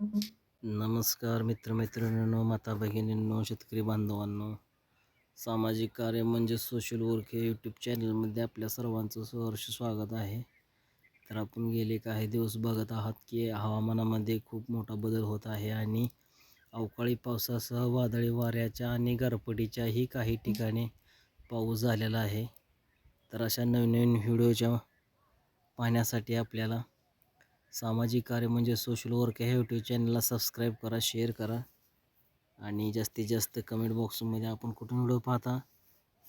नमस्कार मित्रमैत्रिणींनो माता भगिनींनो शेतकरी बांधवांनो. सामाजिक कार्य म्हणजे सोशल वर्क हे यूट्यूब चॅनलमध्ये आपल्या सर्वांचं सहर्ष स्वागत आहे. तर आपण गेले काही दिवस बघत आहात की हवामानामध्ये खूप मोठा बदल होत आहे आणि अवकाळी पावसासह वादळी वाऱ्याच्या आणि गारपटीच्याही काही ठिकाणी पाऊस झालेला आहे. तर अशा नवीन नवीन व्हिडिओच्या पाहण्यासाठी आपल्याला सामाजिक कार्य म्हणजे सोशल वर्क ह्या यूट्यूब चॅनलला सबस्क्राईब करा शेअर करा. आणि जास्तीत जास्त कमेंट बॉक्समध्ये आपण कुठून व्हिडिओ पाहता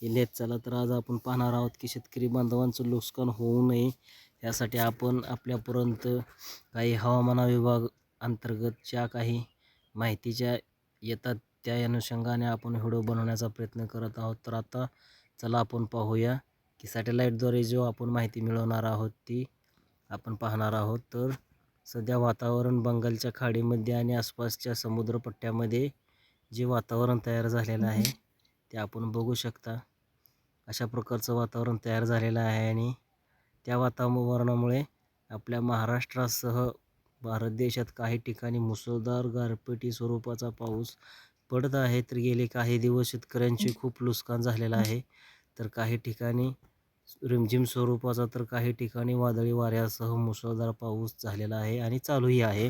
हे लेत चला तर आज आपण पाहणार आहोत की शेतकरी बांधवांचं नुकसान होऊ नये यासाठी आपण आपल्यापर्यंत काही हवामान विभाग अंतर्गतच्या काही माहितीच्या येतात त्या अनुषंगाने आपण व्हिडिओ बनवण्याचा प्रयत्न करत आहोत. तर आता चला आपण पाहूया की सॅटेलाईटद्वारे जो आपण माहिती मिळवणार आहोत ती आपण पाहणार आहोत तर सध्या वातावरण बंगालच्या खाडीमध्ये आणि आसपासच्या समुद्रपट्ट्यामध्ये जे वातावरण तयार झालेलं आहे ते आपण बघू शकता. अशा प्रकारचं वातावरण तयार झालेलं आहे आणि त्या वातावरणामुळे आपल्या महाराष्ट्रासह भारत देशात काही ठिकाणी मुसळधार गारपिटी स्वरूपाचा पाऊस पडत आहे. तर गेले काही दिवस शेतकऱ्यांचे खूप नुकसान झालेलं आहे. तर काही ठिकाणी रिमझिम स्वरूपाचा तर काही ठिकाणी वादळी वाऱ्यासह मुसळधार पाऊस झालेला आहे आणि चालूही आहे.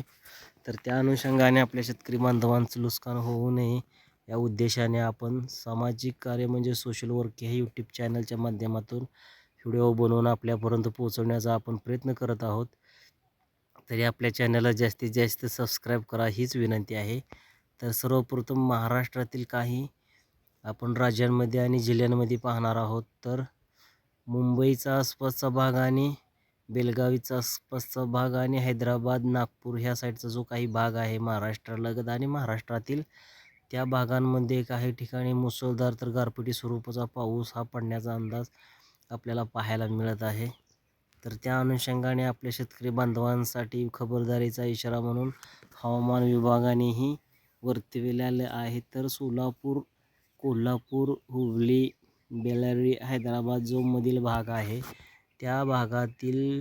तर त्या अनुषंगाने आपल्या शेतकरी बांधवांचं नुकसान होऊ नये. या उद्देशाने आपण सामाजिक कार्य म्हणजे सोशल वर्क हे यूट्यूब चॅनलच्या माध्यमातून व्हिडिओ बनवून आपल्यापर्यंत पोहोचवण्याचा आपण प्रयत्न करत आहोत. तरी आपल्या चॅनलला जास्तीत जास्त सबस्क्राईब करा हीच विनंती आहे. तर सर्वप्रथम महाराष्ट्रातील काही आपण राज्यांमध्ये आणि जिल्ह्यांमध्ये पाहणार आहोत. तर मुंबईचा आसपासचा भाग आणि बेलगावीचा आसपासचा भाग आणि हैदराबाद नागपूर ह्या साईडचा जो काही भाग आहे महाराष्ट्रालगत आणि महाराष्ट्रातील त्या भागांमध्ये काही ठिकाणी मुसळधार तर गारपिटी स्वरूपाचा पाऊस हा पडण्याचा अंदाज आपल्याला पाहायला मिळत आहे. तर त्या अनुषंगाने आपल्या शेतकरी बांधवांसाठी खबरदारीचा इशारा म्हणून हवामान विभागानेही वर्तविलेले आहे. तर सोलापूर कोल्हापूर हुबली बेलारी हैदराबाद जो मधील भाग आहे त्या भागातील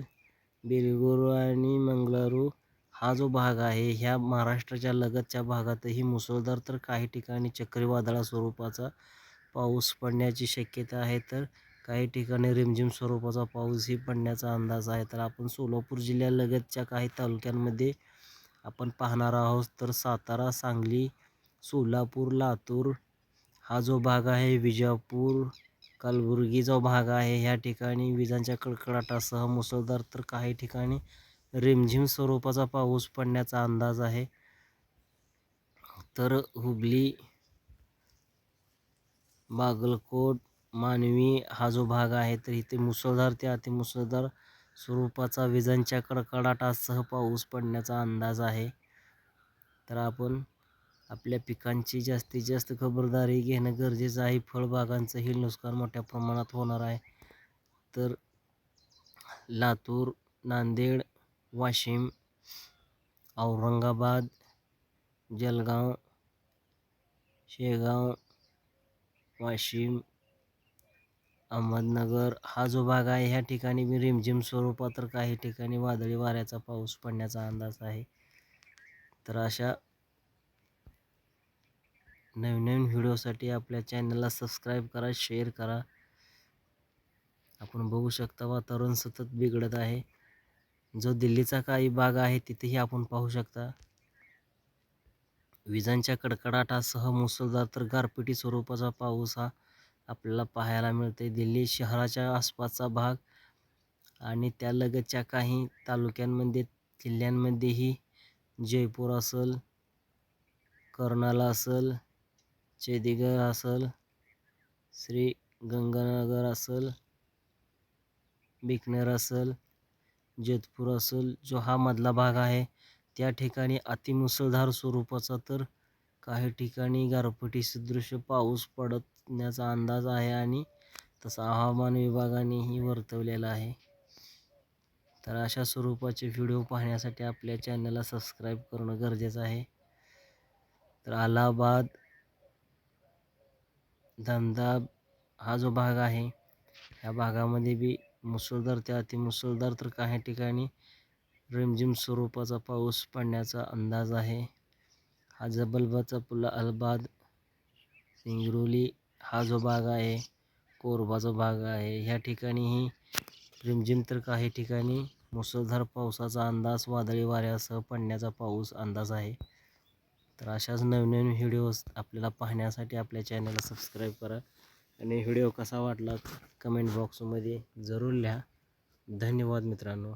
बेलगुरू आणि मंगळुरू हा जो भाग आहे ह्या महाराष्ट्राच्या लगतच्या भागातही मुसळधार तर काही ठिकाणी चक्रीवादळा स्वरूपाचा पाऊस पडण्याची शक्यता आहे तर काही ठिकाणी रिमझिम स्वरूपाचा पाऊसही पडण्याचा अंदाज आहे. तर आपण सोलापूर जिल्ह्यालगतच्या काही तालुक्यांमध्ये आपण पाहणार आहोत तर सातारा सांगली सोलापूर लातूर हा जो भाग आहे विजापूर कलबुर्गी जो भाग आहे ह्या ठिकाणी विजांच्या कडकडाटासह मुसळधार तर काही ठिकाणी रिमझिम स्वरूपाचा पाऊस पडण्याचा अंदाज आहे. तर हुबली बागलकोट मानवी हा जो भाग आहे तर इथे मुसळधार ते अतिमुसळधार स्वरूपाचा विजांच्या कडकडाटासह पाऊस पडण्याचा अंदाज आहे. तर आपण आपल्या पिकांची जास्तीत जास्त खबरदारी घेणं गरजेचं आहे. फळबागांचंही नुकसान मोठ्या प्रमाणात होणार आहे. तर लातूर नांदेड वाशिम औरंगाबाद जलगाव शेगाव वाशिम अहमदनगर हा जो भाग आहे ह्या ठिकाणी मी रिमझिम स्वरूपात तर काही ठिकाणी वादळी वाऱ्याचा पाऊस पडण्याचा अंदाज आहे. तर अशा नवीन नवीन व्हिडिओसाठी आपल्या चॅनलला सबस्क्राईब करा शेअर करा. आपण बघू शकता वातावरण सतत बिघडत आहे. जो दिल्लीचा काही भाग आहे तिथेही आपण पाहू शकता. विजांच्या कडकडाटासह मुसळधार तर गारपिटी स्वरूपाचा पाऊस हा आपल्याला पाहायला मिळते दिल्ली शहराच्या आसपासचा भाग आणि त्यालगतच्या काही तालुक्यांमध्ये जिल्ह्यांमध्येही जयपूर असेल कर्नाला असेल चेदिगड असेल श्री गंगानगर असेल बिकनेर असेल जोधपूर असेल जो हा मधला भाग आहे. त्या ठिकाणी अतिमुसळधार स्वरूपाचा तर काही ठिकाणी गारपटी सदृश पाऊस पडण्याचा अंदाज आहे आणि तसा हवामान विभागानेही वर्तवलेला आहे. तर अशा स्वरूपाचे व्हिडिओ पाहण्यासाठी आपल्या चॅनलला सबस्क्राईब करणं गरजेचं आहे. तर अलाहाबाद धंदा हा जो भाग आहे ह्या भागामध्ये बी मुसळधार ते अतिमुसळधार तर काही ठिकाणी रिमझिम स्वरूपाचा पाऊस पडण्याचा अंदाज आहे. हा जबलबाचा पुला अलबाद सिंगरोली हा जो भाग आहे कोरबाचा भाग आहे ह्या ठिकाणीही रिमझिम तर काही ठिकाणी मुसळधार पावसाचा अंदाज वादळी वाऱ्यासह पडण्याचा पाऊस अंदाज आहे. तर अशाच नवनवीन व्हिडिओज आपल्याला पाहण्यासाठी आपल्या चॅनलला सबस्क्राईब करा. आणि व्हिडिओ कसा वाटला कमेंट बॉक्समध्ये जरूर लिहा. धन्यवाद मित्रांनो.